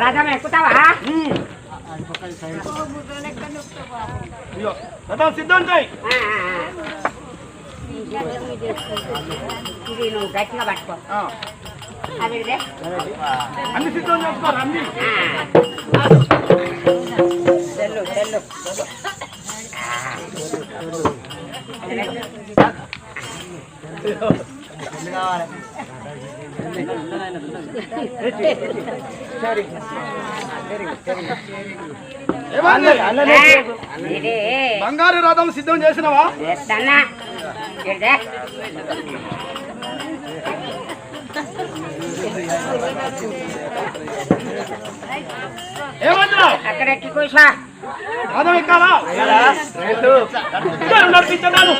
రథం ఎక్కుతావా ఇదిగో, రథం సిద్ధం చేయి ఆ, ఆ, ఆ. ఇది నువ్వు గట్టిగా పట్టుకో అది. అన్ని సిద్ధం చేసుకోరు అన్ని ఏమండి? ఇది బంగారు రథం సిద్ధం చేసినవా అక్కడ ఎక్కి కూర్చో. రథం ఎక్కాలా? ఇద్దరు నడిపించడాను,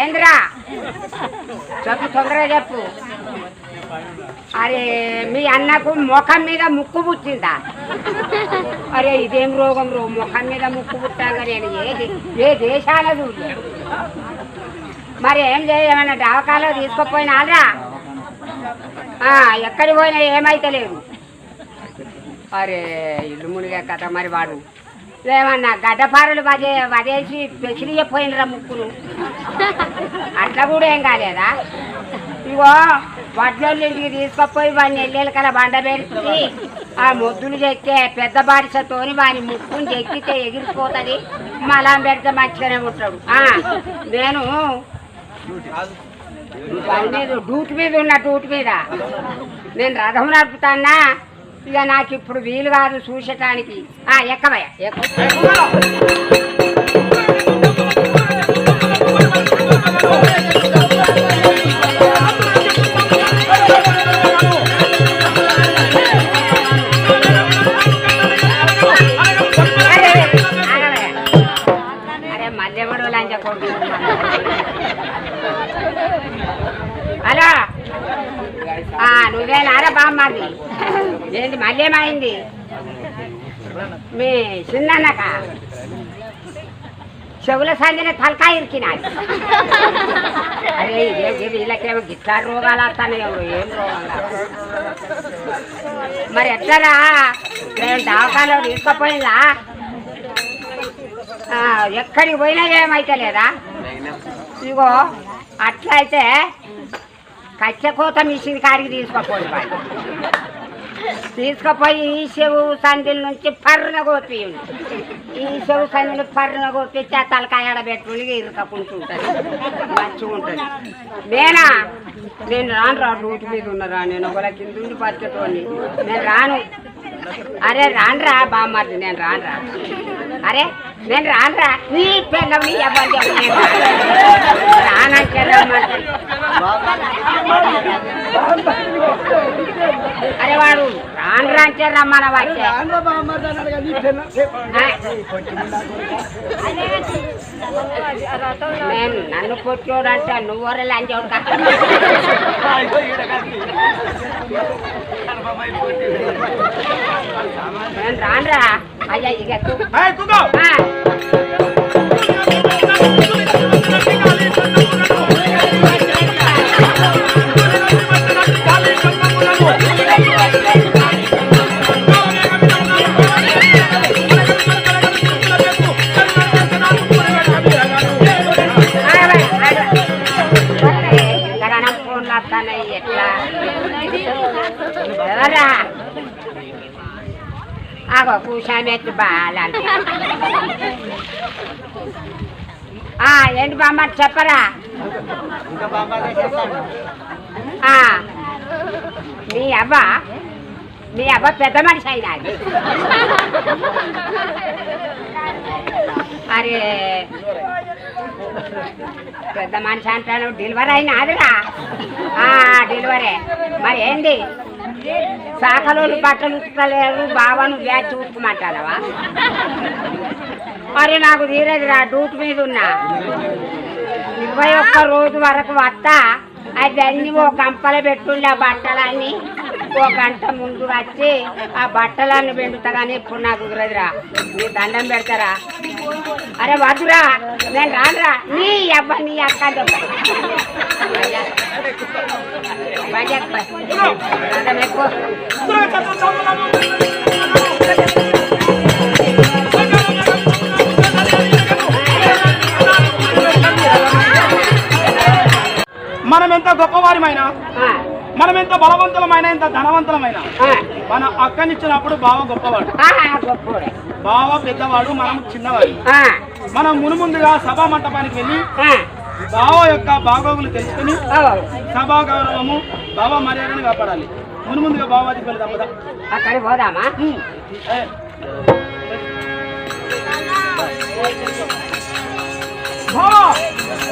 ఏంద్రా? చెప్పు తొందరగా చెప్పు. అరే మీ అన్నకు ముఖం మీద ముక్కు పుట్టిందా? అరే ఇదేం రోగం రో? ముఖం మీద ముక్కు పుట్టాక నేను ఏ ఏ దేశాల మరి ఏం చేయమన్నా దవాఖాలో తీసుకుపోయినారా? ఎక్కడికి పోయినా ఏమైతే లేదు అరే ఇల్లు మునిగా కథ మరి వాడు. ఏమన్నా గడ్డపారలు వదే వదేసి పెసిరి చెప్పినరా ముక్కులు? అట్లా కూడా ఏం కాలేదా? ఇగో వడ్లోళ్ళ ఇంటికి తీసుకుపోయి వాడిని ఎల్లెల కల బండ పెట్టి ఆ మొద్దులు చెక్కే పెద్ద బాడిసతోని వాని ముక్కుని చెక్కితే ఎగిరిపోతుంది. మలం పెడితే మంచిగానే ఉంటాడు. నేను పని మీద డ్యూటీ మీద ఉన్నా డ్యూటీ మీద నేను రథం నడుపుతానా ఇక నాకు ఇప్పుడు వీలు కాదు చూసటానికి. ఆ ఎక్కవయ్యా? ఎక్కు అరే ఆగవయ్యా. అరే హలో? నువ్వేనారా బామ్మది ఏంటి మళ్ళీ ఏమైంది? మీ చిన్నక చెవుల సందిన తలకాయ ఇరికినాది అరే ఇదేం వీళ్ళకేమో గిట్లా రోగాలు వస్తాయి ఏం రోగాలు మరి ఎట్లరా? నేను దవాఖాలో తీసుకుపోయిందా? ఎక్కడికి పోయినా ఏమైతే లేదా? ఇగో అట్లయితే కచ్చకోత మిషన్ కాడికి తీసుకుపోయి తీసుకుపోయి ఈ చెవు సందుల నుంచి పర్రున కోపియండి ఈ చెవు సందులు పర్రున కోపించి ఆ తలకాయ ఆడబెట్టుకుని ఇరుకకుంటుంటుంది. మంచిగా ఉంటుంది నేనా నేను రాను రా రూట్ మీద ఉన్నరా నేను ఒకళ్ళ కింద ఉండి బతికేటోని నేను రాను. అరే రానురా బామ్మది నేను రానురా అరే నేను రానురా. నీ పిల్లలు నీ అబ్బాయి రానంటే అరే వాడు రాను రాంటే రమ్మన వచ్చే నేను నన్ను అంటే నువ్వు వరలే అంచోడు నేను రానురా అయ్యా ఇక ఎక్కు. ఏయ్, కూకో. ఆగో కూసామెత్తు బాగా ఏంటి బామ్మ చెప్పరా మీ అవ్వ మీ అవ్వ పెద్ద మనిషి అయినది అరే పెద్ద మనిషి అంటాను డెలివరీ అయినాదిరా ఆ, డెలివరీ మరి ఏంది శాఖలోని బట్టలు ఉతుకలేరు బావను వ్యాచ్ ఉతుకమంటావా మరి నాకు తీరేదిరా డ్యూటీ మీద ఉన్నా. ఇరవై ఒక్క రోజు వరకు వస్తా. అది అన్ని ఓ గంపలు పెట్టుండే ఆ బట్టలన్నీ. ఓ గంట ముందు వచ్చి ఆ బట్టలన్నీ పెండుతా కానీ ఇప్పుడు నాకు కుదరదురా. నీ దండం పెడతారా? అరే వద్దురా నేను రానురా. నీ అబ్బా నీ అక్క ఎక్కువ. మనం ఎంత గొప్పవారిమైనా మనం ఎంత బలవంతులమైన ఎంత ధనవంతులమైన మన అక్కనిచ్చినప్పుడు బావ గొప్పవాడు. బావ పెద్దవాడు మనం చిన్నవాడు. మనం మునుముందుగా సభా మంటపానికి వెళ్ళి బావ యొక్క బాగోగులు తెలుసుకుని సభా గౌరవము బావ మర్యాదను కాపాడాలి. మునుముందుగా బావాది. బావా!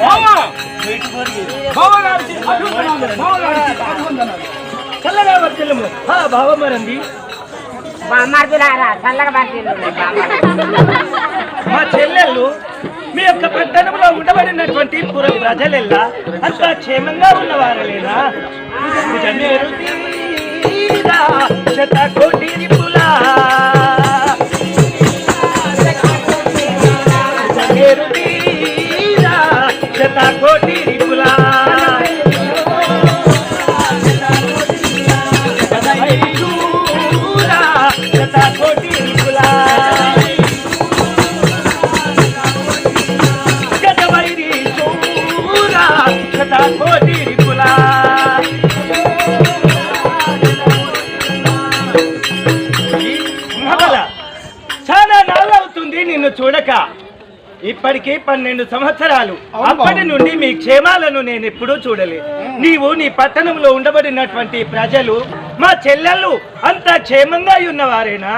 బావా! బావగారికి అభివందనాలు, బావగారికి అభివందనాలు. చల్లగా వర్తిల్లము ఆ భావమరంది చల్లగా పట్టిండు మా చెల్లెళ్ళు మీ యొక్క పట్టణంలో ఉండబడినటువంటి పుర ప్రజలెల్లా అంత క్షేమంగా ఉన్నవారలేనా జనేరు శత కోటి రిపులా శత కోటి పన్నెండు సంవత్సరాలు. అప్పటి. నుండి మీ క్షేమాలను నేను ఎప్పుడూ చూడలేదు నీవు నీ పట్టణంలో ఉండబడినటువంటి ప్రజలు మా చెల్లెళ్ళు అంతా క్షేమంగా ఉన్నవారేనా?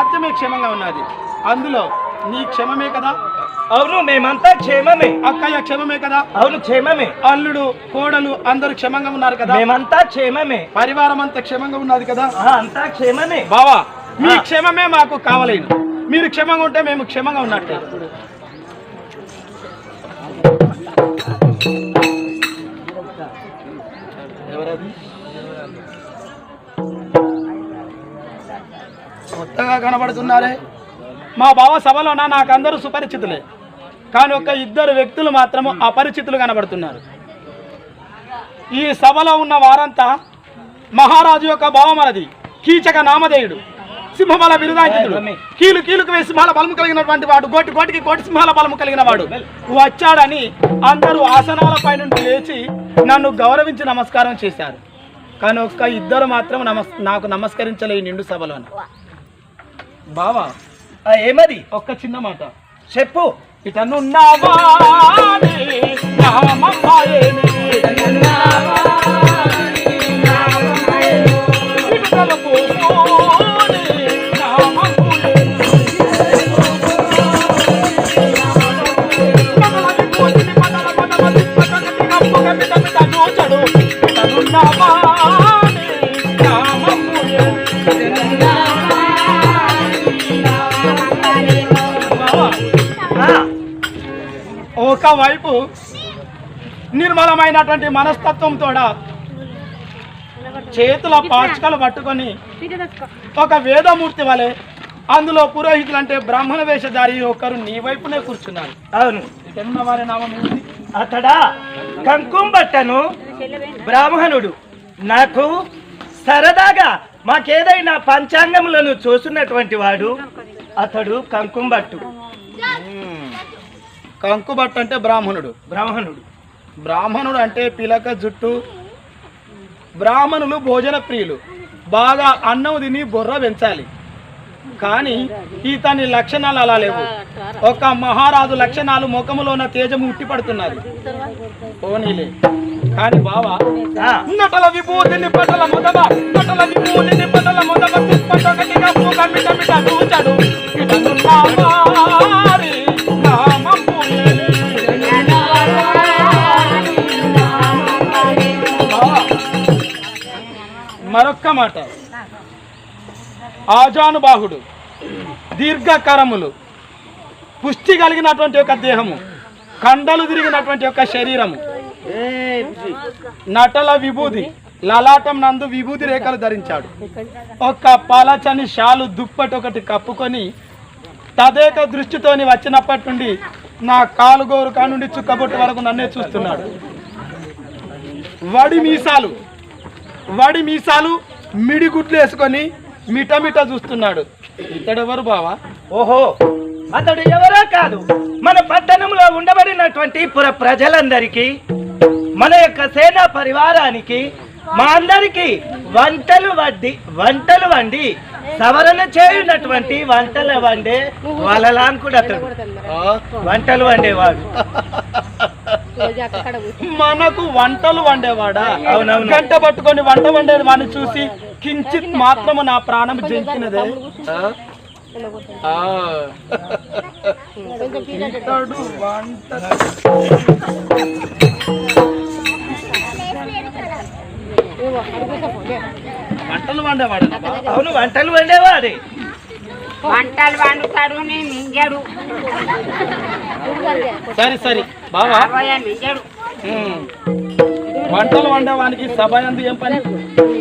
రాజ్యమే క్షేమంగా ఉన్నది. అందులో నీ క్షమమే కదా? అవును మేమంతా క్షేమమే. అక్కయ్య క్షమమే కదా? అవును క్షేమమే. అల్లుడు కోడలు అందరూ క్షమంగా ఉన్నారు కదా? మేమంతా క్షేమమే. పరివారం అంతా క్షేమంగా ఉన్నది కదా? అంతా క్షేమమే. బావా మీ. క్షేమమే మాకు కావలేదు. మీరు క్షమంగా ఉంటే మేము క్షమంగా ఉన్నట్టే. కొత్తగా కనబడుతున్నారే? మా బావ సభలోన నాకందరూ సుపరిచితులే. కానీ ఒక ఇద్దరు వ్యక్తులు మాత్రము అపరిచితులు కనబడుతున్నారు. ఈ సభలో ఉన్న వారంతా మహారాజు యొక్క భావమనది కీచక నామధేయుడు. సింహబల బిరుదాంకితుడు. కీలు కీలుకు వేసి సింహాల బలము కలిగినటువంటి వాడు. కోటి కోటికి కోటి సింహాల బలము కలిగిన వాడు వచ్చాడని అందరూ ఆసనాలపై నుండి లేచి నన్ను గౌరవించి నమస్కారం చేశారు. కానీ ఒక్క ఇద్దరు మాత్రం నమస్ నాకు నమస్కరించలే నిండు సభలోన. బావా ఏమది ఒక్క చిన్న మాట చెప్పు ఇతనున్నావా చడు ఒకవైపు నిర్మలమైనటువంటి మనస్తత్వంతో చేతుల పాచికలు పట్టుకొని ఒక వేదమూర్తి వలె అందులో పురోహితులు అంటే బ్రాహ్మణ వేషధారి ఒకరు నీ వైపునే కూర్చున్నారు. అవును. వారి నామం? అతడా కంకుం బట్టను బ్రాహ్మణుడు. నాకు సరదాగా మాకేదైనా పంచాంగములను చూస్తున్నటువంటి వాడు అతడు కంకుం బట్టు కంకుబట్ట అంటే బ్రాహ్మణుడు. బ్రాహ్మణుడు. బ్రాహ్మణుడు అంటే పిలక జుట్టు. బ్రాహ్మణులు భోజన ప్రియులు. బాగా అన్నం తిని బుర్ర పెంచాలి. కానీ ఇతని లక్షణాలు అలా లేవు. ఒక మహారాజు లక్షణాలు ముఖములోన తేజము ఉట్టిపడుతున్నది. పోనీలే. కానీ బావా నటల విభూతిని పటల మొదవ నటల విభూతిని పటల మొదవ అన్నమాట ఆజానుబాహుడు దీర్ఘకరములు పుష్టి కలిగినటువంటి ఒక దేహము కండలు తిరిగినటువంటి యొక్క శరీరము నటల విభూది లలాటం నందు విభూది రేఖలు ధరించాడు. ఒక పలచని షాలు దుప్పటి ఒకటి కప్పుకొని తదేక దృష్టితోని వచ్చినప్పటి నుండి నా కాలుగోరు గోరు నుండి చుక్కబొట్టు వరకు నన్నే చూస్తున్నాడు. వడి మీసాలు వడి మీసాలు మిడిగుడ్లు వేసుకొని మిఠా మిఠా చూస్తున్నాడు. ఇతడెవరు బావా? ఓహో అతడు ఎవరో కాదు. మన పట్టణంలో ఉండబడినటువంటి పుర ప్రజలందరికీ మన యొక్క సేనా పరివారానికి మా అందరికి వంటలు వడ్డి వంటలు వండి సవరణ చేయునటువంటి వంటలు వండే వాళ్ళలాంకుడు అతడు. వంటలు వండేవాడు. మనకు వంటలు వండేవాడా. గంట పట్టుకొని వంట వండే వాడిని చూసి కించిత్ మాత్రము నా ప్రాణం జంకినదే ఆ? ఆ. ఇతడు వంట. వంటలు వండేవాడు? అవును వంటలు వండేవాడే. వంటలు వండుతాడు నీ మింజడు సరే సరే. బావా. ఉమ్. వంటలు వండేవానికి సభ ఎందు ఏం పని?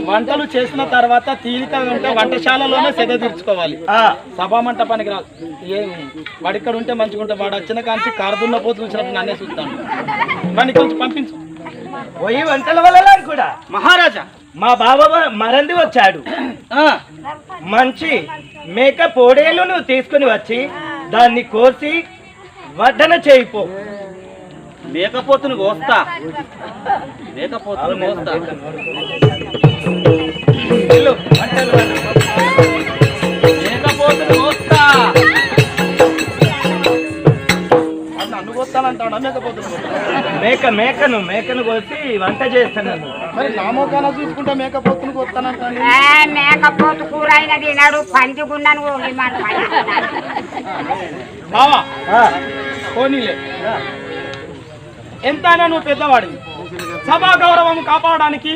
వంటలు చేసిన తర్వాత తీరిక ఉంటే వంటశాలలోనే సెద తీర్చుకోవాలి. ఆ, సభా మంటపానికి రాదు. ఏం వాడు ఇక్కడ ఉంటే మంచిగా ఉంటే వాడు వచ్చిన కాంచి కారుదున్న పోతు చూసినట్టు నన్నే చూస్తాను వాడిని కొంచెం పంపించు. పోయి వంటల వల్ల కూడా. మహారాజా. మా బావ మరంది వచ్చాడు. మంచి మేక పోడేలును తీసుకుని వచ్చి దాన్ని కోసి వడ్డన చేయిపో. మేకపోతును కోస్తా. మేకపోతును కోస్తా. మేకపోతును కోస్తా. నన్ను కొత్తానంటాడు మేకపోతుంది మేక మేకను మేకను కోసి వంట చేస్తున్నాను మరి నా మోకాన చూసుకుంటే మేకపోతును కొత్తానంటాడు ఏ, మేకపోతు కూర అయినా తిన్నాడు పందిగున్నాను మాట బావా. పోనీలే. ఎంతైనా నువ్వు పెద్దవాడివి. సభా గౌరవం కాపాడడానికి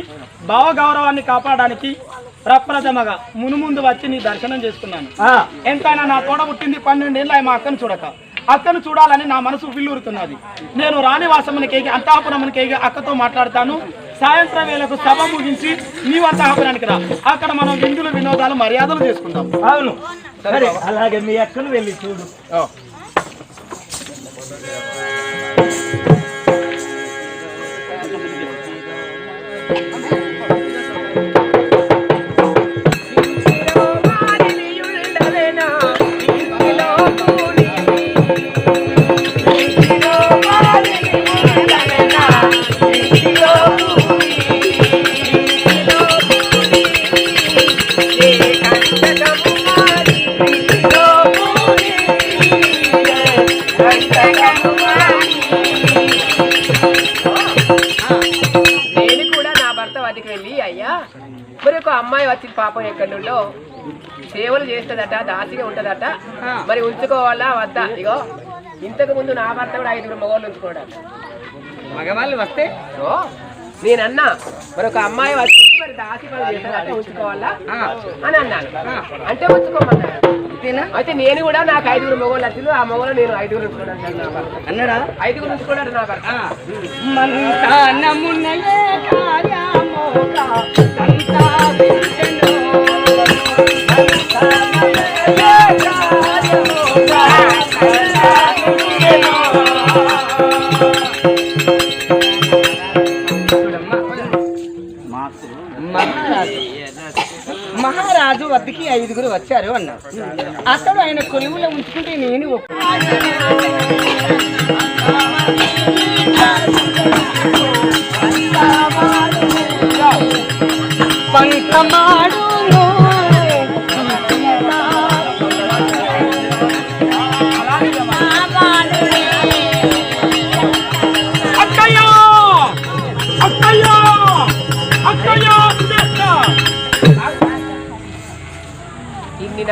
భావ గౌరవాన్ని కాపాడడానికి ప్రప్రథమగా మునుముందు వచ్చి నీ దర్శనం చేసుకున్నాను. ఎంతైనా నా తోడ పుట్టింది పన్నెండేళ్ళ మా అక్కను చూడక. అక్కను చూడాలని నా మనసు విల్లురుతున్నది నేను రాణివాసమునికేగి అంతఃపురమునికేగి అక్కతో మాట్లాడతాను. సాయంత్రం వేళకు సభ ముగించి నీవు అంతఃపురానికి రా. అక్కడ మనం విందులు వినోదాలు మర్యాదలు చేసుకుందాం. అవును. సరే అలాగే మీ అక్కను వెళ్ళి చూడు. నేను సేవలు చేస్తుందట దాసిగా ఉంటదట. మరి ఉంచుకోవాలా వద్దా? ఇగో ఇంతకు ముందు నా భర్త కూడా ఐదుగురు మగవాళ్ళు ఉంచుకోవడం మగవాళ్ళు వస్తే? ఓ నేనన్నా మరి ఒక అమ్మాయి వచ్చింది మరి దాసి పని చేస్తుందట ఉంచుకోవాలా? అని అన్నాను. అంటే ఉంచుకోమన్నారు అంతేనా అయితే నేను కూడా నాకు ఐదుగురు మగవాళ్ళు వచ్చింది ఆ మగవాళ్ళు నేను ఐదుగురు భర్త. అన్నాడా? ఐదుగురు ఉంచుకున్నాడు నా భర్త. కార్యమోగా మహారాజు వద్దకి ఐదుగురు వచ్చారు అన్నారు. అతడు ఆయన కొలువులో ఉంచుకుంటే నేను ఒప్పు-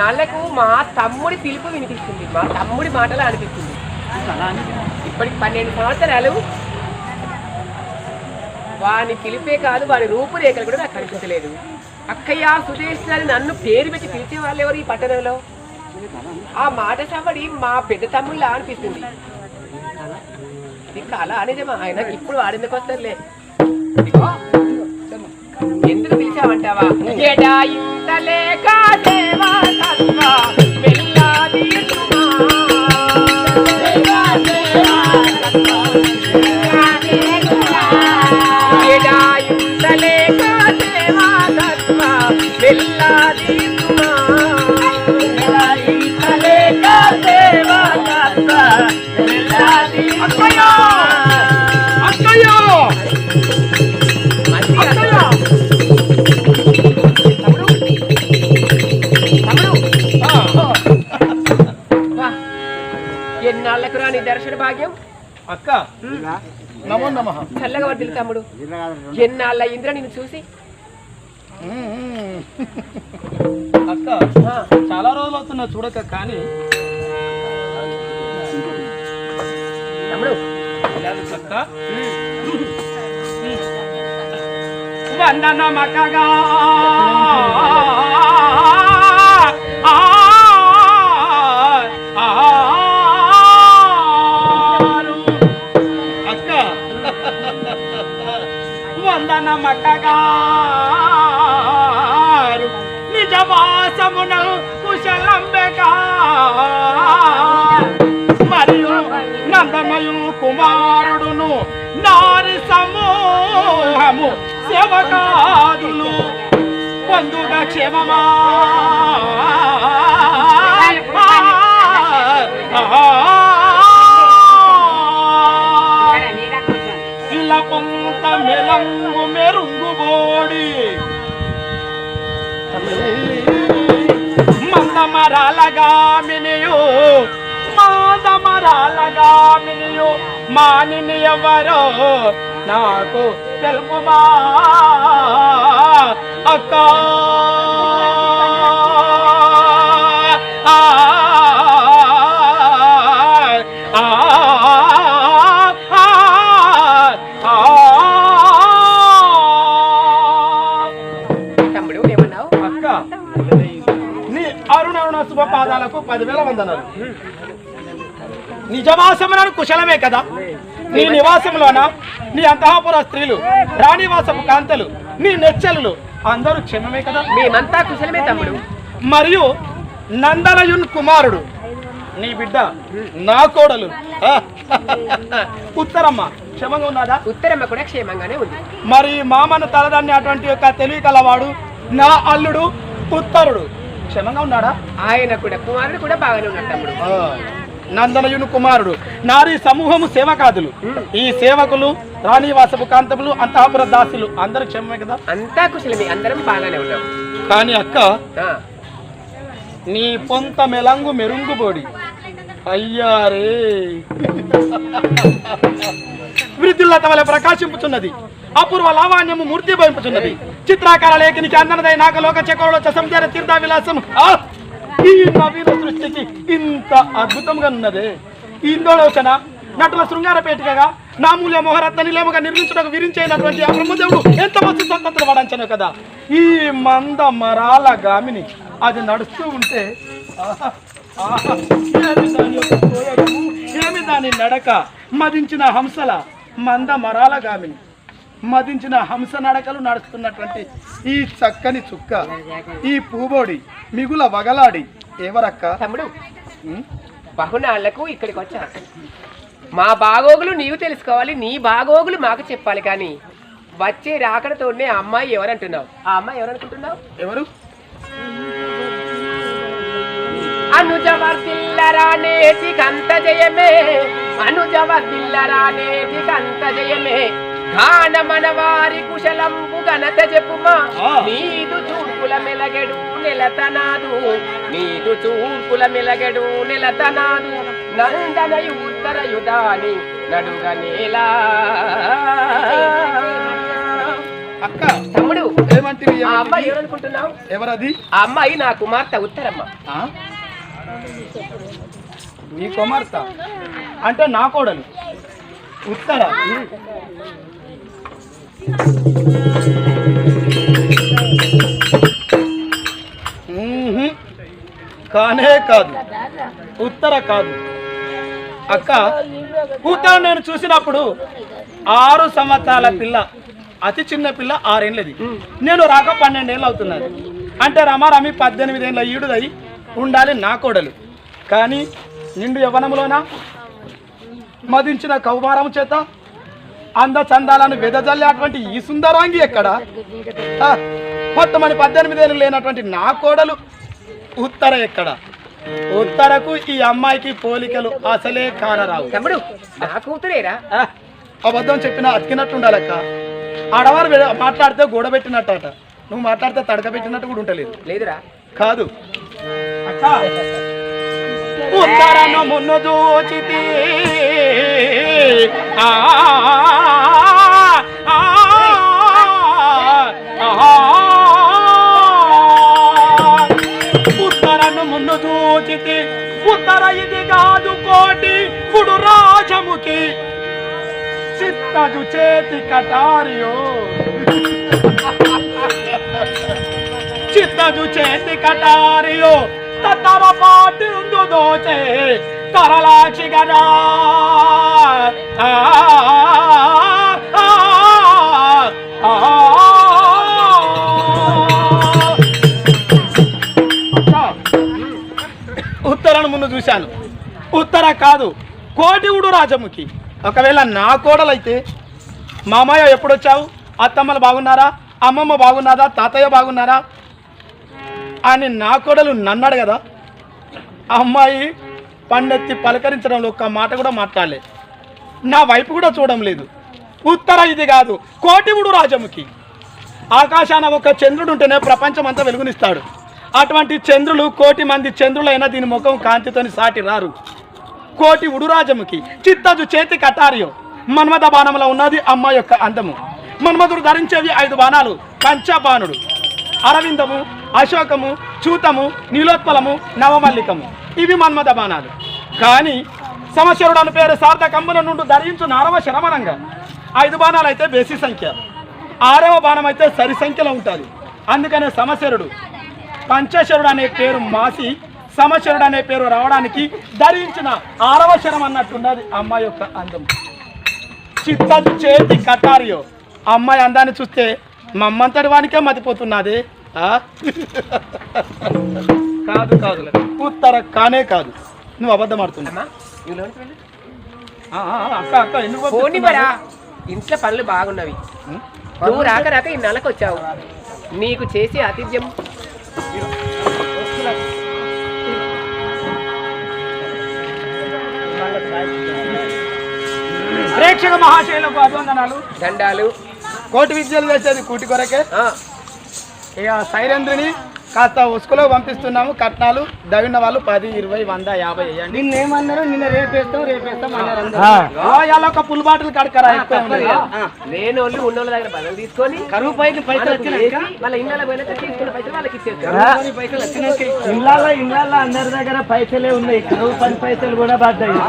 ఇన్ని మా తమ్ముడి పిలుపు వినిపిస్తుంది. మా తమ్ముడి మాటలు అనిపిస్తుంది. ఇప్పటికి పన్నెండు సంవత్సరాలు వాని పిలిపే కాదు వాని రూపురేఖలు కూడా నాకు కనిపించలేదు. అక్కయ్య సుదేశ్ నన్ను పేరు పెట్టి పిలిచే వాళ్ళు ఎవరు ఈ పట్టణంలో? ఆ మాట సవడి మా పెద్ద తమ్ముళ్ళ అనిపిస్తుంది. ఇది అలా అనేదేమా ఆయన ఇప్పుడు వాడేందుకు వస్తారులే ఎందుకు పిలిచావంటావా? ఇంత లేక அக்கா చల్లగా వర్దిల్లు తమ్ముడు. ఎన్నాళ్ళ ఇంద్ర నిన్ను చూసి? అక్క ఆ, చాలా రోజులు అవుతున్నా చూడక కానీ తమ్ముడు. అక్క వందన మకగా. మరియు నందనయు కుమారుడును నారి సమూహము సేవకాదులు పొందుగ క్షేమమా? ఇలా పొంత మెలంగు మెరుంగు బోడి. మందమరాలగామినియు మాదమరాలగామినియు మానిని ఎవరో నాకు తెలుపుమా? అక్క! పదివేల వందనాలు నిజవాసములను కుశలమే కదా? నీ నివాసంలోన నీ అంతఃపుర స్త్రీలు రాణివాసపు కాంతలు నీ నెచ్చలు అందరూ క్షేమమే కదా? మేమంతా కుశలమే తమ్ముడు. మరియు నందనయున్ కుమారుడు నీ బిడ్డ నా కోడలు. ఉత్తరమ్మ క్షమంగా ఉన్నదా ఉత్తరమ్మ కూడా క్షేమంగానే ఉంది. మరి మామను తలదాన్ని అటువంటి యొక్క తెలివి కలవాడు నా అల్లుడు ఉత్తరుడు. క్షమంగా ఉన్నాడా? ఆయన కూడా కుమారుడు కూడా బాగానే ఉన్నాడు తమ్ముడు. నందనయును కుమారుడు. నారీ సమూహము సేవకాదులు. ఈ సేవకులు రాణివాసపు కాంతములు అంతఃపుర దాసులు అందరు క్షేమమే కదా? అంతా కుశలమే అందరం బాగానే ఉన్నాం. కానీ అక్క నీ పొంత మెలంగు మెరుంగుబోడి. అయ్యారే. వృద్ధులత వల్ల ప్రకాశింపుచున్నది. అపూర్వ లావాణ్యము మూర్తి భవింపుచున్నది. చిత్రాకార లేఖనికి అందనదై నాగలోక చక్రంలో చసంచార తీర్థ విలాసం. ఆ! ఈ నవీన సృష్టికి ఇంత అద్భుతంగా ఉన్నదే. ఈ ఇందోలోచన నటుల శృంగార పేటికగా నామూల్య మోహరత్న నిలయముగా నిర్మించడం విరించైనటువంటి ఆ బ్రహ్మదేవుడు ఎంత మంచి సంతతులు వాడంచను కదా. ఈ మంద మరాల గామిని అది నడుస్తూ ఉంటే ఏమి దాని నడక మదించిన హంసల మంద మరాల గామిని. మదించిన హంస నడకలు నడుస్తున్నటువంటి ఈ చక్కని చుక్క ఈ పూబోడి మిగుల వగలాడి ఎవరక్క? తమ్ముడు? బహునాళ్ళకు ఇక్కడికి వచ్చా? మా బాగోగులు నీవు తెలుసుకోవాలి నీ బాగోగులు మాకు చెప్పాలి కానీ వచ్చే రాకడతోనే అమ్మాయి ఎవరంటున్నావు? ఆ అమ్మాయి ఎవరనుకుంటున్నావు? ఎవరు? అనుజవర్తిల్లరానేటి కంత జయమే అనుజవర్తిల్లరానేటి కంత జయమే గానమన వారి కుశలంబు ఘనత చెప్పుమా. నీదు చూపుల మెలగెడు నెలతనాదు నీదు చూపుల మెలగెడు నెలతనాదు నందనయు ఉత్తర యుధాని నడుగ నేలా. అక్క తమ్ముడు ఆ అమ్మాయి ఏమంటివి? ఎవరనుకుంటున్నావు? ఎవరది? ఆ అమ్మాయి నా కుమార్తె ఉత్తరమ్మ? నీ కుమార్తె? అంటే నా కోడలు. ఉత్తర. కానే కాదు. ఉత్తర కాదు. అక్క ఉత్తర నేను చూసినప్పుడు ఆరు సంవత్సరాల పిల్ల అతి చిన్న పిల్ల ఆరేళ్ళది నేను రాక పన్నెండేళ్ళు అవుతున్నది. అంటే రమారమి పద్దెనిమిది ఏళ్ళ ఈడుదై ఉండాలి నా కోడలు. కానీ నిండు యవనములోన మదించిన కౌమారం చేత అంద చందాలను వెదజల్లేటువంటి ఈ సుందరాంగి ఎక్కడ? ఆ, మొత్తమని పద్దెనిమిది ఏళ్ళు లేనటువంటి నా కోడలు ఉత్తర ఎక్కడ? ఉత్తరకు ఈ అమ్మాయికి పోలికలు అసలే కానరావు. తమ్ముడు నా కూతురేరా? ఆ, అబద్ధం చెప్పిన అతికినట్టు ఉండాలక్క ఆడవారు మాట్లాడితే గూడబెట్టినట్టట నువ్వు మాట్లాడితే తడకబెట్టినట్టు కూడా ఉంటలేదు లేదురా. కాదు. ఉత్తరను మున్ను దోచితి ఆ, ఆ, చిత్తజు చేతి కటారియో. చిత్తజు చేతి కటారియో. తమ పాటి ఉందు దోచే తరలాచి గదా. ఆ, ఉత్తరాన్ని ముందు చూశాను. ఉత్తర కాదు కోటివుడు రాజముఖి ఒకవేళ నా కోడలైతే మామయ్య ఎప్పుడొచ్చావు? అత్తమ్మలు బాగున్నారా? అమ్మమ్మ బాగున్నారా? తాతయ్య బాగున్నారా? అని నా కోడలు నన్నాడు కదా ఆ అమ్మాయి పండెత్తి పలకరించడంలో ఒక్క మాట కూడా మాట్లాడలే. నా వైపు కూడా చూడడం లేదు. ఉత్తర ఇది కాదు. కోటివుడు రాజముఖి. ఆకాశాన ఒక చంద్రుడు ఉంటేనే ప్రపంచం అంతా వెలుగునిస్తాడు. అటువంటి చంద్రులు కోటి మంది చంద్రులైనా దీని ముఖం కాంతితోని సాటి రారు. కోటి ఉడురాజముకి చిత్తజు చేతి కటారియో. మన్మథ బాణంలో ఉన్నది అమ్మ యొక్క అందము. మన్మధుడు ధరించేవి ఐదు బాణాలు పంచబాణుడు. అరవిందము అశోకము చూతము నీలోత్పలము నవమల్లికము. ఇవి మన్మథ బాణాలు. కానీ సమశరుడు అని పేరు సార్థకంబుల నుండి ధరించు నారవ శరమణంగా ఐదు బాణాలు అయితే బేసి సంఖ్య. ఆరవ బాణం అయితే సరి సంఖ్యలో ఉంటుంది అందుకనే సమశరుడు. పంచశరుడు అనే పేరు మాసి సమశరుడు అనే పేరు రావడానికి ధరించిన ఆరవ శరం అన్నట్టున్నది అమ్మాయి యొక్క అందం. చిత్త చేతి కటారియో. అమ్మాయి అందాన్ని చూస్తే మమ్మంతటి వానికే మతిపోతున్నది. ఆ? కాదు కాదు ఉత్తర కానే కాదు. నువ్వు అబద్ధం ఆడుతున్నావు. అమ్మా నువ్వు లోనికి వెళ్ళు. ఆ, ఆ, అక్క అక్క ఎందుకు పోనీ పంపిస్తున్నావు? మరా ఇంట్లో పనులు బాగున్నవి? నువ్వు రాక రాక ఈ నెలకు వచ్చావు. నీకు చేసే ఆతిథ్యం. ప్రేక్షక మహాశైలకు అభివందనాలు దండాలు. కోటి విద్యలు వేసేది కూటి కొరకే. ఇక సైరేంద్రుని కాస్త ఉసుకులో పంపిస్తున్నాము. కట్నాలు దవిన వాళ్ళు పది ఇరవై వంద యాభై వేయండి. నిన్నేమన్నారు? నిన్న రేపేస్తాం రేపేస్తాం అన్నారు ఒక పుల్ బాటిల్ కడకరా. లేనోళ్ళు ఉన్నోళ్ళ దగ్గర బదులు తీసుకొని కరువు పైకి పైసలు మనకు వచ్చినాక? వేసి వాళ్ళ ఇళ్ళ పోయినాక తీసుకున్న పైసలు వాళ్ళకి ఇచ్చేస్తారు కరువు పైసలు వచ్చినాక? ఇళ్ళ ఇళ్ళ అందరి దగ్గర పైసలే ఉన్నాయి. కరువు పని పైసలు కూడా పడ్డాయి.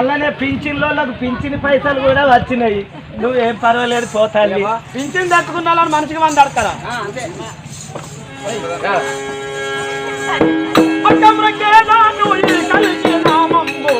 అలానే పింఛన్లోకి పింఛన్ పైసలు కూడా వచ్చినాయి. నువ్వేం పర్వాలేదు పోతాలి పింఛన్ తట్టుకున్న వాళ్ళని మనిషికి మంది అడతారా அட்டம் கேதான் நாமம் போ